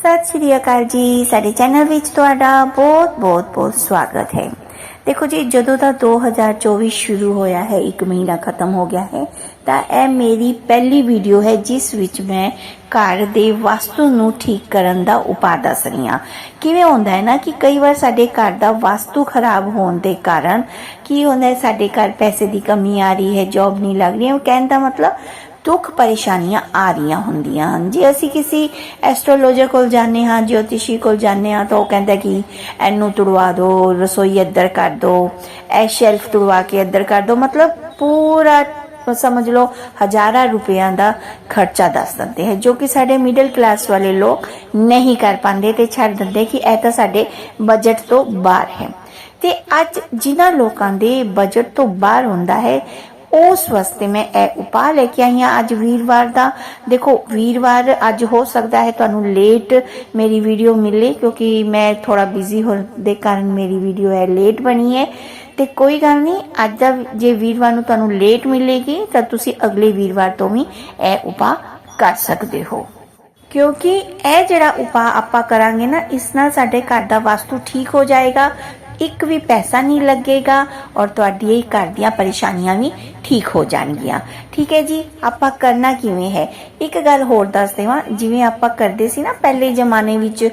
ਸਤਿ ਸ਼੍ਰੀ ਅਕਾਲ ਜੀ। ਸਾਡੇ ਚੈਨਲ ਵਿੱਚ ਤੁਹਾਡਾ ਬਹੁਤ ਬਹੁਤ ਬਹੁਤ ਸਵਾਗਤ ਹੈ। ਦੇਖੋ ਜੀ, ਜਦੋਂ ਦਾ 2024 ਸ਼ੁਰੂ ਹੋਇਆ ਹੈ, ਇੱਕ ਮਹੀਨਾ ਖਤਮ ਹੋ ਗਿਆ ਹੈ, ਤਾਂ ਇਹ ਮੇਰੀ ਪਹਿਲੀ ਵੀਡੀਓ ਹੈ, ਜਿਸ ਵਿੱਚ ਮੈਂ ਘਰ ਦੇ ਵਾਸਤੂ ਨੂੰ ਠੀਕ ਕਰਨ ਦਾ ਉਪਾਅ ਦੱਸ ਰਹੀ ਹਾਂ। ਕਿਵੇਂ ਹੁੰਦਾ ਹੈ ਨਾ ਕਿ ਕਈ ਵਾਰ ਸਾਡੇ ਘਰ ਦਾ ਵਾਸਤੂ ਖਰਾਬ ਹੋਣ ਦੇ ਕਾਰਨ ਕੀ ਹੁੰਦਾ ਹੈ, ਸਾਡੇ ਘਰ ਪੈਸੇ ਦੀ ਕਮੀ ਆ ਰਹੀ ਹੈ ਜੌਬ ਨਹੀਂ ਲੱਗ ਰਹੀ ਹੈ। ਉਹ ਕਹਿਣ ਦਾ ਮਤਲਬ ਦੁੱਖ ਪਰੇਸ਼ਾਨੀਆਂ ਆ ਰਹੀਆਂ ਹੁੰਦੀਆਂ ਹਨ। ਜੇ ਅਸੀਂ ਕਿਸੇ ਐਸਟ੍ਰੋਲੋਜਰ ਕੋਲ ਜਾਂਦੇ ਹਾਂ, ਜੋਤਿਸ਼ੀ ਕੋਲ ਜਾਂਦੇ ਹਾਂ, ਤਾਂ ਉਹ ਕਹਿੰਦਾ ਕਿ ਇਹਨੂੰ ਤੁੜਵਾ ਦਿਓ ਰਸੋਈ ਇੱਧਰ ਕਰ ਦਿਓ ਇਹ ਸ਼ੈਲਫ ਤੁੜਵਾ ਕੇ ਇੱਧਰ ਕਰ ਦਿਓ ਮਤਲਬ ਪੂਰਾ, ਸਮਝ ਲਓ, ਹਜ਼ਾਰਾਂ ਰੁਪਿਆਂ ਦਾ ਖਰਚਾ ਦੱਸ ਦਿੰਦੇ ਹੈ, ਜੋ ਕਿ ਸਾਡੇ ਮਿਡਲ ਕਲਾਸ ਵਾਲੇ ਲੋਕ ਨਹੀਂ ਕਰ ਪਾਉਂਦੇ ਤੇ ਛੱਡ ਦਿੰਦੇ ਕਿ ਇਹ ਤਾਂ ਸਾਡੇ ਬਜਟ ਤੋਂ ਬਾਹਰ ਹੈ। ਤੇ ਅੱਜ ਜਿਨ੍ਹਾਂ ਲੋਕਾਂ ਦੇ ਬਜਟ ਤੋਂ ਬਾਹਰ ਹੁੰਦਾ ਹੈ ਉਸ ਵਾਸਤੇ ਮੈਂ ਇਹ ਉਪਾਅ ਲੈ ਕੇ ਆਈ ਹਾਂ। ਅੱਜ ਵੀਰਵਾਰ ਦਾ, ਦੇਖੋ, ਵੀਰਵਾਰ ਅੱਜ ਹੋ ਸਕਦਾ ਹੈ ਤੁਹਾਨੂੰ ਲੇਟ ਮੇਰੀ ਵੀਡੀਓ ਮਿਲੇ, ਕਿਉਂਕਿ ਮੈਂ ਥੋੜਾ ਬਿਜ਼ੀ ਹੋਣ ਦੇ ਕਾਰਨ ਮੇਰੀ ਵੀਡੀਓ ਹੈ ਲੇਟ ਬਣੀ ਹੈ। ਤੇ ਕੋਈ ਗੱਲ ਨਹੀਂ, ਅੱਜ ਦਾ ਜੇ ਵੀਰਵਾਰ ਨੂੰ ਤੁਹਾਨੂੰ ਲੇਟ ਮਿਲੇਗੀ, ਤਾਂ ਤੁਸੀਂ ਅਗਲੇ ਵੀਰਵਾਰ ਤੋਂ ਵੀ ਇਹ ਉਪਾਅ ਕਰ ਸਕਦੇ ਹੋ। ਕਿਉਂਕਿ ਇਹ ਜਿਹੜਾ ਉਪਾਅ ਆਪਾਂ ਕਰਾਂਗੇ ਨਾ, ਇਸ ਨਾਲ ਸਾਡੇ ਘਰ ਦਾ ਵਾਸਤੂ ਠੀਕ ਹੋ ਜਾਏਗਾ। ਇੱਕ ਵੀ ਪੈਸਾ ਨਹੀਂ ਲੱਗੇਗਾ ਔਰ ਤੁਹਾਡੀ ਇਹ ਘਰ ਦੀਆਂ ਪਰੇਸ਼ਾਨੀਆਂ ਵੀ ਠੀਕ ਹੋ ਜਾਣਗੀਆਂ। ਠੀਕ ਹੈ ਜੀ, ਆਪਾਂ ਕਰਨਾ ਕਿਵੇਂ ਹੈ? ਇੱਕ ਗੱਲ ਹੋਰ ਦੱਸ ਦੇਵਾਂ, ਜਿਵੇਂ ਆਪਾਂ ਕਰਦੇ ਸੀ ਨਾ ਪਹਿਲੇ ਜ਼ਮਾਨੇ ਵਿੱਚ,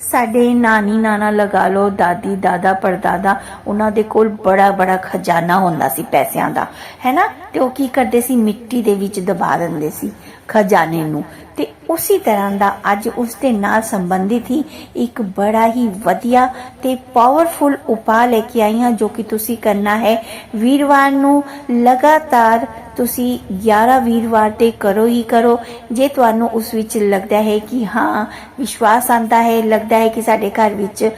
ਸਾਡੇ ਨਾਨੀ ਨਾਨਾ ਲਗਾ ਲੋ ਦਾਦੀ, ਦਾਦਾ, ਪੜਦਾਦਾ, ਉਹਨਾਂ ਦੇ ਕੋਲ ਬੜਾ ਬੜਾ ਖਜ਼ਾਨਾ ਹੁੰਦਾ ਸੀ ਪੈਸਿਆਂ ਦਾ। ਹੈਨਾ ਤੇ ਉਹ ਕੀ ਕਰਦੇ ਸੀ? ਮਿੱਟੀ ਦੇ ਵਿੱਚ ਦਬਾ ਦਿੰਦੇ ਸੀ ਖਜ਼ਾਨੇ ਨੂੰ। ਤੇ ਉਸੇ ਤਰ੍ਹਾਂ ਦਾ ਅੱਜ ਉਸ ਦੇ ਨਾਲ ਸੰਬੰਧਿਤ ਹੀ ਇੱਕ ਬੜਾ ਹੀ ਵਧੀਆ ਤੇ ਪਾਵਰਫੁਲ ਉਪਾਅ ਲੈ ਕੇ ਆਈ ਹਾਂ, ਜੋ ਕਿ ਤੁਸੀਂ ਕਰਨਾ ਹੈ। ਵੀਰਵਾਰ ਨੂੰ ਲਗਾਤਾਰ ਤੁਸੀਂ 11 ਵੀਰਵਾਰ ਤੇ ਕਰੋ ਹੀ ਕਰੋ। ਜੇ ਤੁਹਾਨੂੰ ਉਸ ਵਿੱਚ ਲੱਗਦਾ ਹੈ ਕਿ ਹਾਂ, ਵਿਸ਼ਵਾਸ ਆਂਦਾ ਹੈ, ਲੱਗਦਾ ਹੈ ਕਿ ਸਾਡੇ ਘਰ ਵਿੱਚ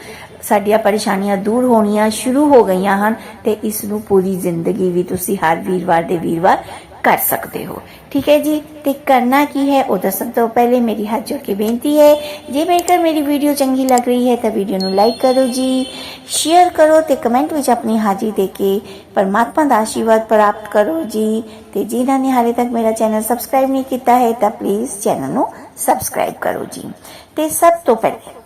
ਸਾਡੀਆਂ ਪਰੇਸ਼ਾਨੀਆਂ ਦੂਰ ਹੋਣੀਆਂ ਸ਼ੁਰੂ ਹੋ ਗਈਆਂ ਹਨ ਤੇ ਇਸ ਨੂੰ ਪੂਰੀ ਜ਼ਿੰਦਗੀ ਵੀ ਤੁਸੀਂ ਹਰ ਵੀਰਵਾਰ ਦੇ ਵੀਰਵਾਰ ਕਰ ਸਕਦੇ ਹੋ। ਠੀਕ ਹੈ ਜੀ? ਤੇ ਕਰਨਾ ਕੀ ਹੈ? ਉਹ ਦੱਸਣ ਤੋਂ ਪਹਿਲੇ ਮੇਰੀ ਹੱਥ ਜੋੜ ਕੇ ਬੇਨਤੀ ਹੈ, ਜੇ ਮੇਰੀ ਮੇਰੀ ਵੀਡੀਓ ਚੰਗੀ ਲੱਗ ਰਹੀ ਹੈ ਤਾਂ ਵੀਡੀਓ ਨੂੰ ਲਾਈਕ ਕਰੋ ਜੀ, ਸ਼ੇਅਰ ਕਰੋ ਤੇ ਕਮੈਂਟ ਵਿੱਚ ਆਪਣੀ ਹਾਜ਼ਰੀ ਦੇ ਕੇ ਪਰਮਾਤਮਾ ਦਾ ਆਸ਼ੀਰਵਾਦ ਪ੍ਰਾਪਤ ਕਰੋ ਜੀ। ਤੇ ਜਿਨ੍ਹਾਂ ਨੇ ਹਾਲੇ ਤੱਕ ਮੇਰਾ ਚੈਨਲ ਸਬਸਕ੍ਰਾਈਬ ਨਹੀਂ ਕੀਤਾ ਹੈ ਤਾਂ ਪਲੀਜ਼ ਚੈਨਲ ਨੂੰ ਸਬਸਕ੍ਰਾਈਬ ਕਰੋ ਜੀ। ਤੇ ਸਭ ਤੋਂ ਪਹਿਲੇ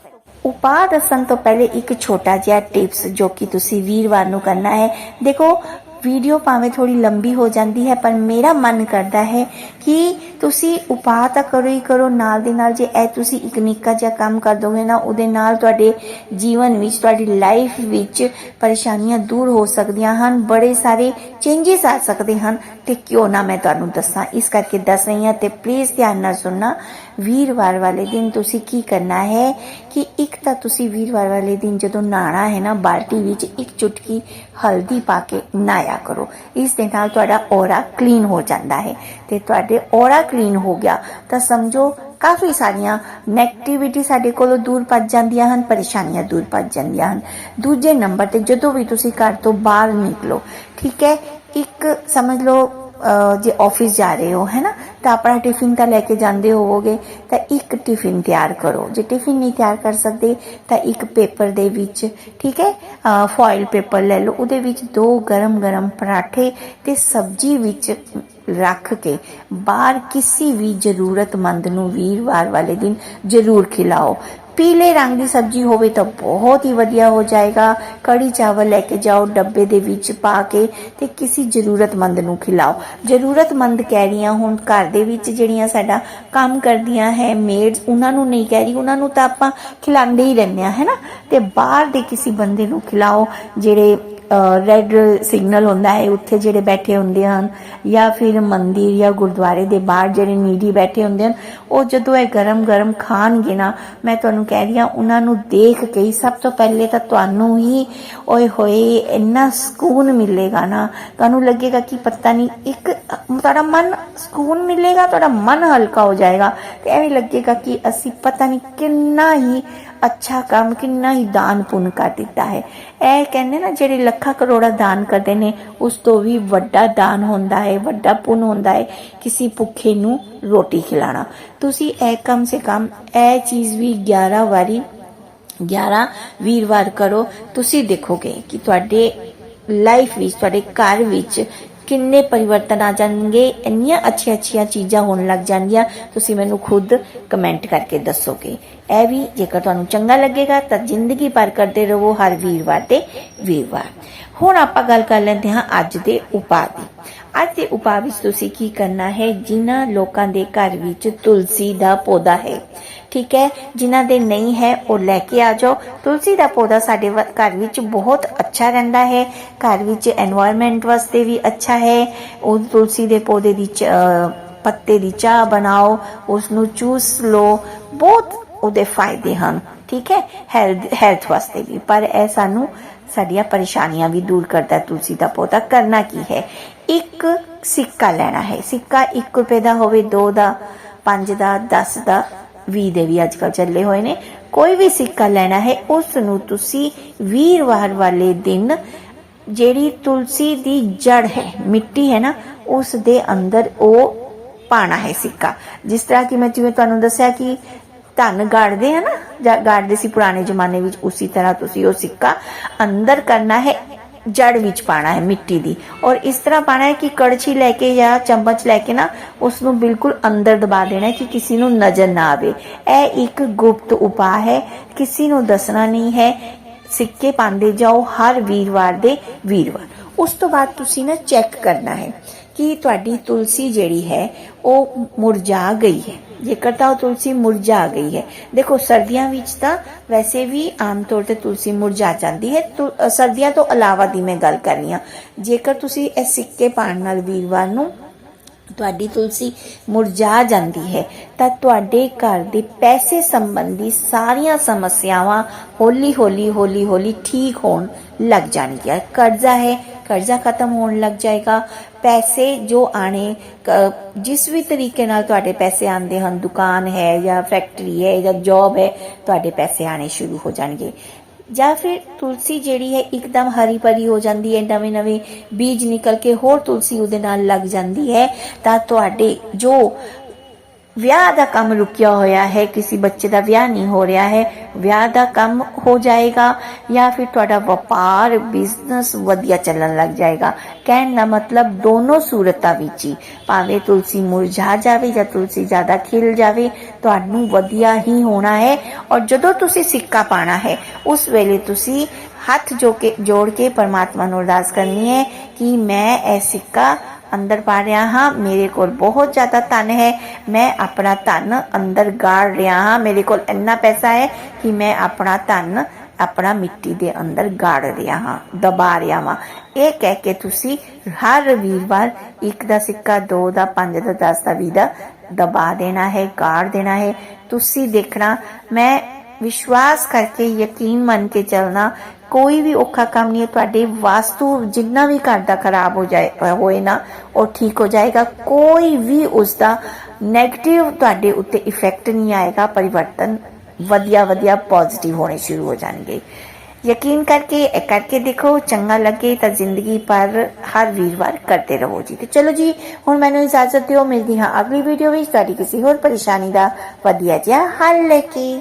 ਉਪਾਅ ਦੱਸਣ ਤੋਂ ਪਹਿਲੇ ਇੱਕ ਛੋਟਾ ਜਿਹਾ ਟਿਪਸ ਜੋ ਕਿ ਤੁਸੀਂ ਵੀਰਵਾਰ ਨੂੰ ਕਰਨਾ ਹੈ। ਦੇਖੋ ਵੀਡੀਓ ਭਾਵੇਂ ਥੋੜੀ ਲੰਬੀ ਹੋ ਜਾਂਦੀ ਹੈ, ਪਰ ਮੇਰਾ ਮਨ ਕਰਦਾ ਹੈ ਕਿ ਤੁਸੀਂ ਉਪਾਅ ਤਾਂ ਕਰੋ ਹੀ ਕਰੋ, ਨਾਲ ਦੇ ਨਾਲ ਜੇ ਇਹ ਤੁਸੀਂ ਇੱਕ ਨਿੱਕਾ ਜਿਹਾ ਕੰਮ ਕਰ ਦੋਗੇ ਨਾ, ਉਹਦੇ ਨਾਲ ਤੁਹਾਡੇ ਜੀਵਨ ਵਿੱਚ, ਤੁਹਾਡੀ ਲਾਈਫ ਵਿੱਚ ਪਰੇਸ਼ਾਨੀਆਂ ਦੂਰ ਹੋ ਸਕਦੀਆਂ ਹਨ, ਬੜੇ ਸਾਰੇ ਚੇਂਜਸ ਆ ਸਕਦੇ ਹਨ ਤੇ ਕਿਉਂ ਨਾ ਮੈਂ ਤੁਹਾਨੂੰ ਦੱਸਾਂ। ਇਸ ਕਰਕੇ ਦੱਸ ਰਹੀ ਹਾਂ ਤੇ ਪਲੀਜ਼ ਧਿਆਨ ਨਾਲ ਸੁਣਨਾ। ਵੀਰਵਾਰ ਵਾਲੇ ਦਿਨ ਤੁਸੀਂ ਕੀ ਕਰਨਾ ਹੈ ਕਿ ਇੱਕ ਤਾਂ ਤੁਸੀਂ ਵੀਰਵਾਰ ਵਾਲੇ ਦਿਨ ਜਦੋਂ ਨਹਾਣਾ ਹੈ ਨਾ, ਬਾਲਟੀ ਵਿੱਚ ਇੱਕ ਚੁਟਕੀ ਹਲਦੀ ਪਾ ਕੇ ਨਹਾਇਆ ਕਰੋ। ਇਸ ਦੇ ਨਾਲ ਤੁਹਾਡਾ ਔਰਾ ਕਲੀਨ ਹੋ ਜਾਂਦਾ ਹੈ। ਤੇ ਤੁਹਾਡੇ ਔਰਾ ਕਲੀਨ ਹੋ ਗਿਆ ਤਾਂ ਸਮਝੋ ਕਾਫੀ ਸਾਰੀਆਂ ਨੈਗੇਟਿਵਿਟੀ ਸਾਡੇ ਕੋਲੋਂ ਦੂਰ ਭੱਜ ਜਾਂਦੀਆਂ ਹਨ, ਪਰੇਸ਼ਾਨੀਆਂ ਦੂਰ ਭੱਜ ਜਾਂਦੀਆਂ ਹਨ। ਦੂਜੇ ਨੰਬਰ ਤੇ ਜਦੋਂ ਵੀ ਤੁਸੀਂ ਘਰ ਤੋਂ ਬਾਹਰ ਨਿਕਲੋ, ਠੀਕ ਹੈ, ਇੱਕ ਸਮਝ ਲਓ ਜੇ ਆਫਿਸ ਜਾ ਰਹੇ ਹੋ ਹੈ ਨਾ ਤਾਂ ਆਪਣਾ ਟਿਫਿਨ ਤਾਂ ਲੈ ਕੇ ਜਾਂਦੇ ਹੋਵੋਗੇ, ਤਾਂ ਇੱਕ ਟਿਫਿਨ ਤਿਆਰ ਕਰੋ। ਜੇ ਟਿਫਿਨ ਨਹੀਂ ਤਿਆਰ ਕਰ ਸਕਦੇ, ਤਾਂ ਇੱਕ ਪੇਪਰ ਦੇ ਵਿੱਚ, ਠੀਕ ਹੈ? ਫੋਇਲ ਪੇਪਰ ਲੈ ਲਓ। ਉਹਦੇ ਵਿੱਚ ਦੋ ਗਰਮ-ਗਰਮ ਪਰਾਠੇ ਤੇ ਸਬਜ਼ੀ ਵਿੱਚ ਰੱਖ ਕੇ ਬਾਹਰ ਕਿਸੇ ਵੀ ਜ਼ਰੂਰਤਮੰਦ ਨੂੰ ਵੀਰਵਾਰ ਵਾਲੇ ਦਿਨ ਜ਼ਰੂਰ ਖਿਲਾਓ। ਪੀਲੇ ਰੰਗ ਦੀ ਸਬਜ਼ੀ ਹੋਵੇ ਤਾਂ ਬਹੁਤ ਹੀ ਵਧੀਆ ਹੋ ਜਾਏਗਾ। ਕੜੀ ਚਾਵਲ ਲੈ ਕੇ ਜਾਓ, ਡੱਬੇ ਦੇ ਵਿੱਚ ਪਾ ਕੇ ਤੇ ਕਿਸੇ ਜ਼ਰੂਰਤਮੰਦ ਨੂੰ ਖਿਲਾਓ। ਜ਼ਰੂਰਤਮੰਦ ਕਹਿ ਰਹੀਆਂ ਹੁਣ ਘਰ ਦੇ ਵਿੱਚ ਜਿਹੜੀਆਂ ਸਾਡਾ ਕੰਮ ਕਰਦੀਆਂ ਹੈ ਮੇਡਸ ਉਹਨਾਂ ਨੂੰ ਨਹੀਂ ਕਹਿ ਰਹੀ। ਉਹਨਾਂ ਨੂੰ ਤਾਂ ਆਪਾਂ ਖਿਲਾਉਂਦੇ ਹੀ ਰਹਿੰਦੇ ਆ ਹੈਨਾ ਤੇ ਬਾਹਰ ਦੇ ਕਿਸੇ ਬੰਦੇ ਨੂੰ ਖਿਲਾਓ, ਜਿਹੜੇ ਰੈੱਡ ਸਿਗਨਲ ਹੁੰਦਾ ਹੈ, ਉੱਥੇ ਜਿਹੜੇ ਬੈਠੇ ਹੁੰਦੇ ਹਨ, ਜਾਂ ਫਿਰ ਮੰਦਿਰ ਜਾਂ ਗੁਰਦੁਆਰੇ ਦੇ ਬਾਹਰ ਜਿਹੜੇ ਨੀਡੀ ਬੈਠੇ ਹੁੰਦੇ ਹਨ, ਉਹ ਜਦੋਂ ਇਹ ਗਰਮ-ਗਰਮ ਖਾਣਗੇ ਨਾ, ਮੈਂ ਤੁਹਾਨੂੰ ਕਹਿ ਰਹੀ ਹਾਂ, ਉਹਨਾਂ ਨੂੰ ਦੇਖ ਕੇ ਹੀ, ਸਭ ਤੋਂ ਪਹਿਲੇ ਤਾਂ ਤੁਹਾਨੂੰ ਹੀ ਓਏ ਹੋਏ ਇੰਨਾ ਸਕੂਨ ਮਿਲੇਗਾ ਨਾ, ਤੁਹਾਨੂੰ ਲੱਗੇਗਾ ਕਿ ਪਤਾ ਨਹੀਂ, ਇੱਕ, ਤੁਹਾਡਾ ਮਨ ਸਕੂਨ ਮਿਲੇਗਾ, ਤੁਹਾਡਾ ਮਨ ਹਲਕਾ ਹੋ ਜਾਏਗਾ, ਤੇ ਐਵੇਂ ਲੱਗੇਗਾ ਕਿ ਅਸੀਂ ਪਤਾ ਨਹੀਂ ਕਿੰਨਾ ਹੀ ਅੱਛਾ ਕੰਮ ਕਿੰਨਾ ਹੀ ਦਾਨ ਪੁੰਨ ਕਰ ਦਿੱਤਾ ਹੈ। ਇਹ ਕਹਿੰਦੇ ਨਾ, ਜਿਹੜੇ ਲੱਖਾਂ ਕਰੋੜਾ ਦਾਨ ਕਰਦੇ ਨੇ, ਉਸ ਤੋਂ ਵੀ ਵੱਡਾ ਦਾਨ ਹੁੰਦਾ ਹੈ, ਵੱਡਾ ਪੁੰਨ ਹੁੰਦਾ ਹੈ, ਕਿਸੇ ਭੁੱਖੇ ਨੂੰ ਰੋਟੀ ਖਿਲਾਣਾ। ਤੁਸੀਂ ਇਹ ਕਮ ਸੇ ਕਮ, ਇਹ ਚੀਜ਼ ਵੀ 11 ਵਾਰੀ 11 ਵੀਰਵਾਰ ਕਰੋ, ਤੁਸੀਂ ਦੇਖੋਗੇ ਕਿ ਤੁਹਾਡੇ ਲਾਈਫ ਵਿੱਚ, ਤੁਹਾਡੇ ਘਰ ਵਿੱਚ ਕਿੰਨੇ ਪਰਿਵਰਤਨ ਆ ਜਾਣਗੇ, ਇੰਨੀਆਂ ਅੱਛੀਆਂ ਅੱਛੀਆਂ ਚੀਜ਼ਾਂ ਹੋਣ ਲੱਗ ਜਾਣਗੀਆਂ, ਤੁਸੀਂ ਮੈਨੂੰ ਖੁਦ ਕਮੈਂਟ ਕਰਕੇ ਦੱਸੋਗੇ। ਇਹ ਵੀ ਜੇਕਰ ਤੁਹਾਨੂੰ ਚੰਗਾ ਲੱਗੇਗਾ ਤਾਂ ਜ਼ਿੰਦਗੀ ਭਰ ਕਰਦੇ ਰਹੋ ਹਰ ਵੀਰਵਾਰ ਤੇ ਵੀਰਵਾਰ। ਹੁਣ ਆਪਾਂ ਗੱਲ ਕਰ ਲੈਂਦੇ ਹਾਂ ਅੱਜ ਦੇ ਉਪਾਅ ਦੀ। ਅੱਜ ਦੇ ਉਪਾਅ ਵਿੱਚ ਤੁਸੀਂ ਕੀ ਕਰਨਾ ਹੈ? ਜਿਨ੍ਹਾਂ ਲੋਕਾਂ ਦੇ ਘਰ ਵਿੱਚ ਤੁਲਸੀ ਦਾ ਪੌਦਾ ਹੈ, ਠੀਕ ਹੈ? ਜਿਨ੍ਹਾਂ ਦੇ ਨਹੀਂ ਹੈ, ਉਹ ਲੈ ਕੇ ਆ ਜਾਓ। ਤੁਲਸੀ ਦਾ ਪੌਦਾ ਸਾਡੇ ਘਰ ਵਿੱਚ ਬਹੁਤ ਅੱਛਾ ਰਹਿੰਦਾ ਹੈ। ਘਰ ਵਿੱਚ এনवायरमेंट ਵਾਸਤੇ ਵੀ ਅੱਛਾ ਹੈ। ਉਹ ਤੁਲਸੀ ਦੇ ਪੌਦੇ ਦੀ ਪੱਤੇ ਦੀ ਚਾਹ ਬਣਾਓ ਉਸ ਨੂੰ ਚੂਸ ਲਓ। ਬਹੁਤ ਉਹਦੇ ਫਾਇਦੇ ਹਨ, ਠੀਕ ਹੈ? ਹੈਲਥ ਵਾਸਤੇ ਵੀ। ਪਰ ਇਹ ਸਾਨੂੰ ਸਾਡੀਆਂ ਪਰੇਸ਼ਾਨੀਆਂ ਵੀ ਦੂਰ ਕਰਦਾ ਤੁਲਸੀ ਦਾ ਪੌਦਾ। ਕਰਨਾ ਕੀ ਹੈ? ਇੱਕ ਸਿੱਕਾ ਲੈਣਾ ਹੈ। ਸਿੱਕਾ 1 ਰੁਪਏ ਦਾ ਹੋਵੇ 2 ਦਾ 5 ਦਾ 10 ਦਾ 20 ਦੇ ਵੀ ਅੱਜ ਕੱਲ ਚੱਲੇ ਹੋਏ ਨੇ। ਕੋਈ ਵੀ ਸਿੱਕਾ ਲੈਣਾ ਹੈ, ਉਸ ਨੂੰ ਤੁਸੀਂ ਵੀਰਵਾਰ ਵਾਲੇ ਦਿਨ ਜਿਹੜੀ ਤੁਲਸੀ ਦੀ ਜੜ ਹੈ, ਮਿੱਟੀ ਹੈ ਨਾ, ਉਸ ਦੇ ਅੰਦਰ ਉਹ ਪਾਣਾ ਹੈ ਸਿੱਕਾ। ਜਿਸ ਤਰ੍ਹਾਂ ਕਿ ਮੈਂ ਜਿਵੇਂ ਤੁਹਾਨੂੰ ਦੱਸਿਆ ਕਿ ਧਨ ਗਾੜਦੇ ਆ ਨਾ, ਜਾਂ ਗਾੜਦੇ ਸੀ ਪੁਰਾਣੇ ਜ਼ਮਾਨੇ ਵਿੱਚ, ਉਸੇ ਤਰ੍ਹਾਂ ਤੁਸੀਂ ਉਹ ਸਿੱਕਾ ਅੰਦਰ ਕਰਨਾ ਹੈ ਜੜ ਵਿੱਚ ਪਾਣਾ ਹੈ, ਮਿੱਟੀ ਦੀ। ਔਰ ਇਸ ਤਰ੍ਹਾਂ ਪਾਣਾ ਹੈ ਕਿ ਕੜਛੀ ਲੈ ਕੇ ਜਾਂ ਚਮਚ ਲੈ ਕੇ ਨਾ ਉਸ ਨੂੰ ਬਿਲਕੁਲ ਅੰਦਰ ਦਬਾ ਦੇਣਾ ਹੈ ਕਿ ਕਿਸੇ ਨੂੰ ਨਜ਼ਰ ਨਾ ਆਵੇ। ਇਹ ਇੱਕ ਗੁਪਤ ਉਪਾਅ ਹੈ, ਕਿਸੇ ਨੂੰ ਦੱਸਣਾ ਨਹੀਂ ਹੈ, ਸਿੱਕੇ ਪਾਉਂਦੇ ਜਾਓ ਹਰ ਵੀਰਵਾਰ ਦੇ ਵੀਰਵਾਰ। ਉਸ ਤੋਂ ਬਾਅਦ ਤੁਸੀਂ ਨਾ ਚੈੱਕ ਕਰਨਾ ਹੈ ਕਿ ਤੁਹਾਡੀ ਤੁਲਸੀ ਜਿਹੜੀ ਹੈ, ਉਹ ਮੁਰਝਾ ਗਈ ਹੈ। ਜੇਕਰ ਤਾਂ ਉਹ ਤੁਲਸੀ ਮੁਰਝਾ ਗਈ ਹੈ। ਦੇਖੋ, ਸਰਦੀਆਂ ਵਿੱਚ ਤਾਂ ਵੈਸੇ ਵੀ ਆਮ ਤੌਰ ਤੇ ਤੁਲਸੀ ਮੁਰਝਾ ਜਾਂਦੀ ਹੈ। ਸਰਦੀਆਂ ਤੋਂ ਇਲਾਵਾ ਦੀ ਮੈਂ ਗੱਲ ਕਰ ਰਹੀ ਹਾਂ। ਜੇਕਰ ਤੁਸੀਂ ਇਹ ਸਿੱਕੇ ਪਾਣ ਨਾਲ ਵੀਰਵਾਰ ਨੂੰ ਤੁਹਾਡੀ ਤੁਲਸੀ ਮੁਰਝਾ ਜਾਂਦੀ ਹੈ, ਤਾਂ ਤੁਹਾਡੇ ਘਰ ਦੇ ਪੈਸੇ ਸੰਬੰਧੀ ਸਾਰੀਆਂ ਸਮੱਸਿਆਵਾਂ ਹੌਲੀ ਹੌਲੀ ਹੌਲੀ ਹੌਲੀ ਠੀਕ ਹੋਣ ਲੱਗ ਜਾਣਗੀਆਂ। ਕਰਜ਼ਾ ਹੈ ਕਰਜ਼ਾ ਖਤਮ ਹੋਣ ਲੱਗ ਜਾਏਗਾ। ਪੈਸੇ ਜੋ ਆਣੇ ਜਿਸ ਵੀ ਤਰੀਕੇ ਨਾਲ ਤੁਹਾਡੇ ਪੈਸੇ ਆਉਂਦੇ ਹਨ, ਦੁਕਾਨ ਹੈ ਜਾਂ ਫੈਕਟਰੀ ਹੈ ਜਾਂ ਜੌਬ ਹੈ, ਤੁਹਾਡੇ ਪੈਸੇ ਆਣੇ ਸ਼ੁਰੂ ਹੋ ਜਾਣਗੇ। ਜਾਂ ਫਿਰ ਤੁਲਸੀ ਜਿਹੜੀ ਹੈ ਇੱਕਦਮ ਹਰੀ ਭਰੀ ਹੋ ਜਾਂਦੀ ਹੈ, ਨਵੇਂ ਨਵੇਂ ਬੀਜ ਨਿਕਲ ਕੇ ਹੋਰ ਤੁਲਸੀ ਉਹਦੇ ਨਾਲ ਲੱਗ ਜਾਂਦੀ ਹੈ। ਤਾਂ ਤੁਹਾਡੇ ਜੋ ਵਿਆਹ ਦਾ ਕੰਮ ਰੁਕਿਆ ਹੋਇਆ ਹੈ ਕਿਸੇ ਬੱਚੇ ਦਾ ਵਿਆਹ ਨਹੀਂ ਹੋ ਰਿਹਾ ਹੈ ਵਿਆਹ ਦਾ ਕੰਮ ਹੋ ਜਾਏਗਾ ਜਾਂ ਫਿਰ ਤੁਹਾਡਾ ਵਪਾਰ ਬਿਜ਼ਨਸ ਵਧੀਆ ਚੱਲਣ ਲੱਗ ਜਾਏਗਾ ਕਹਿਣ ਦਾ ਮਤਲਬ ਦੋਨੋਂ ਸੂਰਤਾਂ ਵਿੱਚ ਹੀ ਭਾਵੇਂ ਤੁਲਸੀ ਮੁਰਝਾ ਜਾਵੇ ਜਾਂ ਤੁਲਸੀ ਜ਼ਿਆਦਾ ਖਿਲ ਜਾਵੇ ਤੁਹਾਨੂੰ ਵਧੀਆ ਹੀ ਹੋਣਾ ਹੈ ਔਰ ਜਦੋਂ ਤੁਸੀਂ ਸਿੱਕਾ ਪਾਣਾ ਹੈ ਉਸ ਵੇਲੇ ਤੁਸੀਂ ਹੱਥ ਜੋ ਕੇ ਜੋੜ ਕੇ ਪਰਮਾਤਮਾ ਨੂੰ ਅਰਦਾਸ ਕਰਨੀ ਹੈ ਕਿ ਮੈਂ ਇਹ ਸਿੱਕਾ ਅੰਦਰ ਪਾ ਰਿਹਾ ਹਾਂ। ਮੇਰੇ ਕੋਲ ਬਹੁਤ ਜ਼ਿਆਦਾ ਧਨ ਹੈ। ਮੈਂ ਆਪਣਾ ਧਨ ਅੰਦਰ ਗਾੜ ਰਿਹਾ ਹਾਂ। ਮੇਰੇ ਕੋਲ ਇੰਨਾ ਪੈਸਾ ਹੈ ਕਿ ਮੈਂ ਆਪਣਾ ਧਨ ਆਪਣਾ ਮਿੱਟੀ ਦੇ ਅੰਦਰ ਗਾੜ ਰਿਹਾ ਹਾਂ, ਦਬਾ ਰਿਹਾ ਹਾਂ। ਇਹ ਕਹਿ ਕੇ ਤੁਸੀਂ ਹਰ ਵੀਰਵਾਰ ਇੱਕ ਦਾ ਸਿੱਕਾ, ਦੋ ਦਾ, ਪੰਜ ਦਾ 10 ਦਾ 20 ਦਾ ਦਬਾ ਦੇਣਾ ਹੈ, ਗਾੜ ਦੇਣਾ ਹੈ। ਤੁਸੀਂ ਦੇਖਣਾ, ਮੈਂ ਵਿਸ਼ਵਾਸ ਕਰਕੇ ਯਕੀਨ ਮੰਨ ਕੇ ਚੱਲਣਾ ਕੋਈ ਵੀ ਔਖਾ ਕੰਮ ਨਹੀਂ ਹੈ, ਤੁਹਾਡੇ ਵਾਸਤੂ ਜਿੰਨਾ ਵੀ ਘਰ ਦਾ ਖਰਾਬ ਹੋ ਜਾਏ ਹੋਏ ਨਾ, ਉਹ ਠੀਕ ਹੋ ਜਾਏਗਾ। ਕੋਈ ਵੀ ਉਸ ਦਾ 네ਗੇਟਿਵ ਤੁਹਾਡੇ ਉੱਤੇ ਇਫੈਕਟ ਨਹੀਂ ਆਏਗਾ, ਪਰਿਵਰਤਨ ਵਧੀਆ ਵਧੀਆ ਪੋਜ਼ਿਟਿਵ ਹੋਣੇ ਸ਼ੁਰੂ ਹੋ ਜਾਣਗੇ। ਯਕੀਨ ਕਰਕੇ, ਇਹ ਕਰਕੇ ਦੇਖੋ, ਚੰਗਾ ਲੱਗੇ ਤਾਂ ਜ਼ਿੰਦਗੀ ਪਰ ਹਰ ਵੀਰਵਾਰ ਕਰਦੇ ਰਹੋ ਜੀ। ਤੇ ਚਲੋ ਜੀ, ਹੁਣ ਮੈਨੂੰ ਇਜਾਜ਼ਤ ਦਿਓ, ਮਿਲਦੀ ਹਾਂ ਅਗਲੀ ਵੀਡੀਓ ਵਿੱਚ। ਤੁਹਾਡੀ ਕਿਸੇ ਹੋਰ ਪਰੇਸ਼ਾਨੀ ਦਾ ਵਧੀਆ ਜਿਹਾ ਹੱਲ ਲੈ ਕੇ।